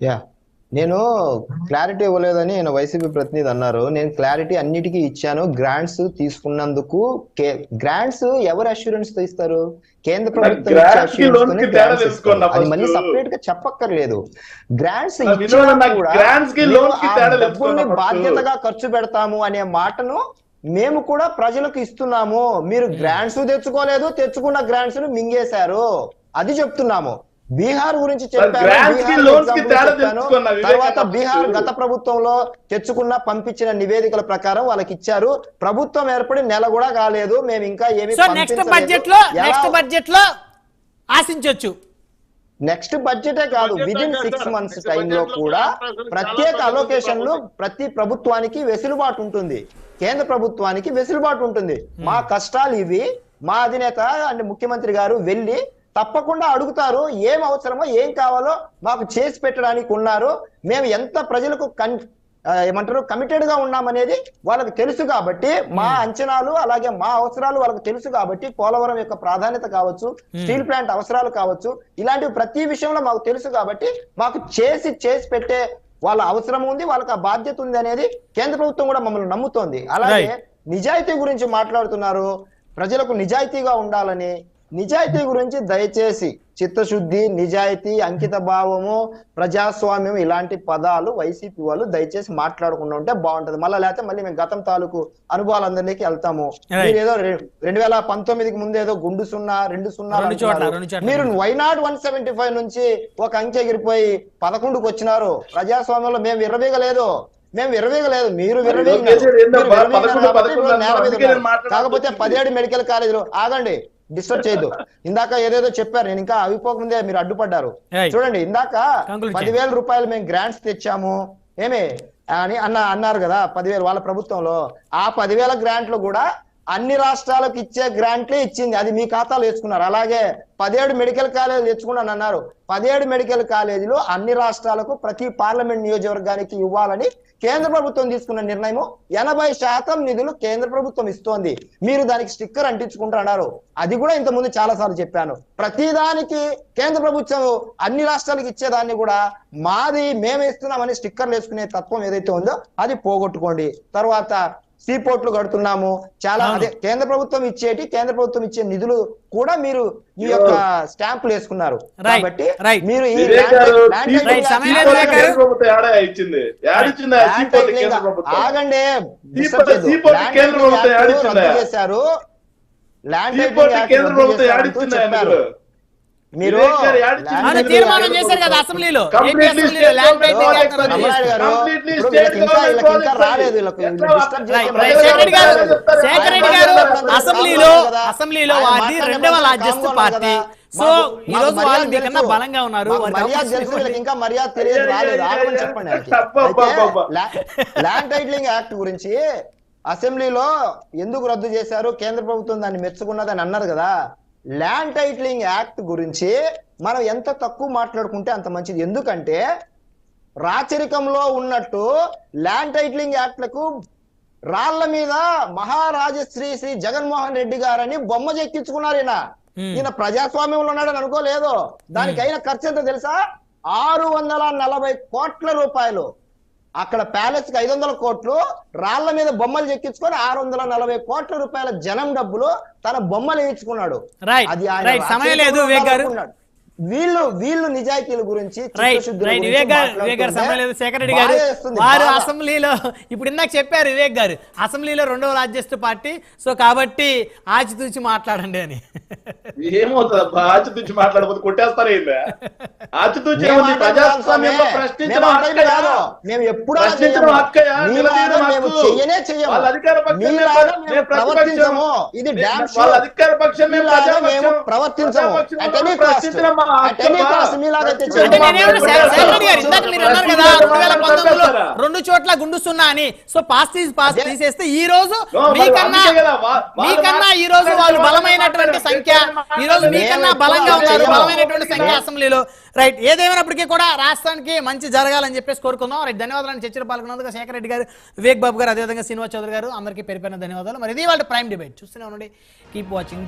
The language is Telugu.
యా. నేను క్లారిటీ ఇవ్వలేదని నేను వైసీపీ ప్రతినిధి అన్నారు. నేను క్లారిటీ అన్నిటికీ ఇచ్చాను. గ్రాంట్స్ తీసుకున్నందుకు గ్రాంట్స్ ఎవరు అష్యూరెన్స్తో ఇస్తారు కేంద్ర ప్రభుత్వం. అది మళ్ళీ. సపరేట్గా చెప్పక్కర్లేదు. గ్రాంట్స్ డబ్బుల్ని. బాధ్యతగా ఖర్చు పెడతాము అనే మాటను మేము కూడా ప్రజలకు ఇస్తున్నాము. మీరు గ్రాంట్స్ తెచ్చుకోలేదు. తెచ్చుకున్న గ్రాంట్స్ను మింగేశారు. అది చెప్తున్నాము. బీహార్ గురించి చెప్పాను తర్వాత. బీహార్ గత ప్రభుత్వంలో తెచ్చుకున్న పంపించిన నివేదికల ప్రకారం వాళ్ళకి ఇచ్చారు. ప్రభుత్వం ఏర్పడి నెల కూడా కాలేదు. మేము ఇంకా ఏమి సో నెక్స్ట్ బడ్జెట్లో నెక్స్ట్ బడ్జెట్లో ఆశించవచ్చు నెక్స్ట్ బడ్జెటే కాదు. Within six. మంత్స్ టైంలో కూడా ప్రత్యేక అలోకేషన్లు ప్రతి ప్రభుత్వానికి వెసులుబాటు ఉంటుంది. కేంద్ర ప్రభుత్వానికి వెసులుబాటు ఉంటుంది. మా కష్టాలు ఇవి. మా అధినేత అంటే ముఖ్యమంత్రి గారు వెళ్ళి తప్పకుండా అడుగుతారు ఏం అవసరమో ఏం కావాలో మాకు చేసి పెట్టడానికి ఉన్నారు. మేము ఎంత ప్రజలకు కన్ ఏమంటారు కమిటెడ్గా ఉన్నామనేది వాళ్ళకి తెలుసు కాబట్టి మా అంచనాలు అలాగే మా అవసరాలు వాళ్ళకి తెలుసు కాబట్టి పోలవరం యొక్క ప్రాధాన్యత కావచ్చు స్టీల్ ప్లాంట్ అవసరాలు కావచ్చు ఇలాంటివి ప్రతి విషయంలో మాకు తెలుసు కాబట్టి మాకు చేసి చేసి పెట్టే వాళ్ళ అవసరం ఉంది వాళ్ళకి ఆ బాధ్యత ఉంది అనేది కేంద్ర ప్రభుత్వం కూడా మమ్మల్ని నమ్ముతోంది. అలాగే. నిజాయితీ గురించి మాట్లాడుతున్నారు. ప్రజలకు నిజాయితీగా ఉండాలని నిజాయితీ గురించి దయచేసి చిత్తశుద్ధి నిజాయితీ అంకిత భావము ప్రజాస్వామ్యం ఇలాంటి పదాలు వైసీపీ వాళ్ళు దయచేసి మాట్లాడకుండా ఉంటే బాగుంటది. మళ్ళీ లేకపోతే మళ్ళీ మేము గతం తాలూకు అనుభవాలందరిలోకి వెళ్తాము. Right. మీరు ఏదో రె- రెండు వేల పంతొమ్మిదికి ముందు ఏదో గుండు సున్నా రెండు సున్నా. మీరు వైనాట్ వన్ సెవెంటీ ఫైవ్ నుంచి ఒక అంకె ఎగిరిపోయి పదకొండుకు వచ్చినారు? ప్రజాస్వామ్యంలో మేము విర్రవీగలేదు. మేము విర్రవీగలేదు. మీరు కాకపోతే. పదిహేడు మెడికల్ కాలేజీలు. ఆగండి. డిస్టర్బ్ చేయొద్దు. ఇందాక ఏదేదో చెప్పారు నేను ఇంకా అవిపోకముందే మీరు అడ్డుపడ్డారు. చూడండి ఇందాక. పదివేల రూపాయలు మేము గ్రాంట్స్ తెచ్చాము. ఏమి? అని అన్న అన్నారు కదా పదివేలు వాళ్ళ ప్రభుత్వంలో. ఆ పదివేల గ్రాంట్లు కూడా అన్ని రాష్ట్రాలకు ఇచ్చే గ్రాంట్లే ఇచ్చింది. అది మీ ఖాతాలో వేసుకున్నారు. అలాగే పదిహేడు మెడికల్ కాలేజీలు తెచ్చుకున్నాను అన్నారు. పదిహేడు మెడికల్ కాలేజీలు అన్ని రాష్ట్రాలకు ప్రతి పార్లమెంట్ నియోజకవర్గానికి ఇవ్వాలని కేంద్ర ప్రభుత్వం తీసుకున్న నిర్ణయం ఎనభై శాతం నిధులు కేంద్ర ప్రభుత్వం ఇస్తోంది. మీరు దానికి స్టిక్కర్ అంటించుకుంటున్నారు అది కూడా ఇంత ముందు చాలా సార్లు చెప్పాను. ప్రతిదానికి కేంద్ర ప్రభుత్వం అన్ని రాష్ట్రాలకు ఇచ్చేదాన్ని కూడా మాది మేమే ఇస్తున్నామని స్టిక్కర్లు వేసుకునే తత్వం ఏదైతే ఉందో అది పోగొట్టుకోండి. తర్వాత సీపోర్ట్లు కడుతున్నాము. చాలా. అదే కేంద్ర ప్రభుత్వం ఇచ్చేటి కేంద్ర ప్రభుత్వం ఇచ్చే నిధులు కూడా మీరు మీ యొక్క స్టాంపులు వేసుకున్నారు. కాబట్టి. మీరు ఈ ఆగండి. చేశారు. ల్యాండ్ చెప్పారు. మీరు తీర్మానం చేశారు కదా అసెంబ్లీలో. అసెంబ్లీలో అసెంబ్లీలో వారిది రెండవ లార్జెస్ట్ పార్టీ. సో ఈ రోజు వాళ్ళు మీకన్నా. బలంగా ఉన్నారు ఇంకా మర్యాద తెలియదు రాలేదు చెప్పండి ల్యాండ్ టైటిలింగ్ యాక్ట్ గురించి అసెంబ్లీలో ఎందుకు రద్దు చేశారు? కేంద్ర ప్రభుత్వం దాన్ని మెచ్చుకున్నదని అన్నారు కదా. ల్యాండ్ టైటిలింగ్ యాక్ట్ గురించి మనం ఎంత తక్కువ మాట్లాడుకుంటే అంత మంచిది. ఎందుకంటే రాచరికంలో ఉన్నట్టు ల్యాండ్ టైటిలింగ్ యాక్ట్లకు రాళ్ళ మీద మహారాజశ్రీ శ్రీ జగన్మోహన్ రెడ్డి గారని బొమ్మ చెక్కించుకున్నారు ఈయన. ఈయన ప్రజాస్వామ్యంలో ఉన్నాడని అనుకోలేదు. దానికి అయిన ఖర్చు ఎంత తెలుసా? ఆరు వందల నలభై కోట్ల రూపాయలు. అక్కడ ప్యాలెస్కి ఐదు వందల కోట్లు రాళ్ళ మీద బొమ్మలు చెక్కించుకొని ఆరు వందల నలభై కోట్ల రూపాయల జనం డబ్బులు తన బొమ్మలు వేయించుకున్నాడు. అది. సమయం లేదు, వీళ్ళు వీళ్ళు నిజాయితీల గురించి రైట్ చిత్తశుద్ధుల రైట్ గురించి వివేక్ గారు వివేక్ గారు మాట్లాడుతుంటే సమయం లేదు శేఖర్ రెడ్డి గారు వారు. అసెంబ్లీలో ఇప్పుడు ఇందాక చెప్పారు వివేక్ గారు అసెంబ్లీలో రెండవ లార్జెస్ట్ పార్టీ సో కాబట్టి ఆచితూచి మాట్లాడండి అని. ఏమవుతుంది ఆచితూచి మాట్లాడబోతే కొట్టేస్తారా ఆచితూచి ప్రజాస్వామ్యంలో మేము ఎప్పుడూ. చెయ్యనే చెయ్యము. ప్రవర్తించము. ఇది ప్రవర్తించము. రెండు చోట్ల గుండు సున్నా అని. సో పాస్ తీసి పాస్. తీసేస్తే ఈ రోజు మీకన్నా మీకన్నా ఈ రోజు వాళ్ళు బలమైనటువంటి సంఖ్య ఈ రోజు మీకన్నా బలంగా ఉన్నారు బలమైనటువంటి సంఖ్య అసెంబ్లీలో. రైట్ ఏదేమైనప్పటికీ కూడా రాష్ట్రానికి మంచి జరగాలని చెప్పేసి కోరుకుందాం. రైట్ ధన్యవాదాలు. చర్చలు పాల్గొన్నందుకు శేఖర్ రెడ్డి గారు వివేక్ బాబు గారు అదేవిధంగా శ్రీనివాస్ చౌదరి గారు అందరికీ పేరు పైన ధన్యవాదాలు. మరి ఇది వాళ్ళ ప్రైమ్ డిబేట్. చూస్తూనే ఉండండి. Keep watching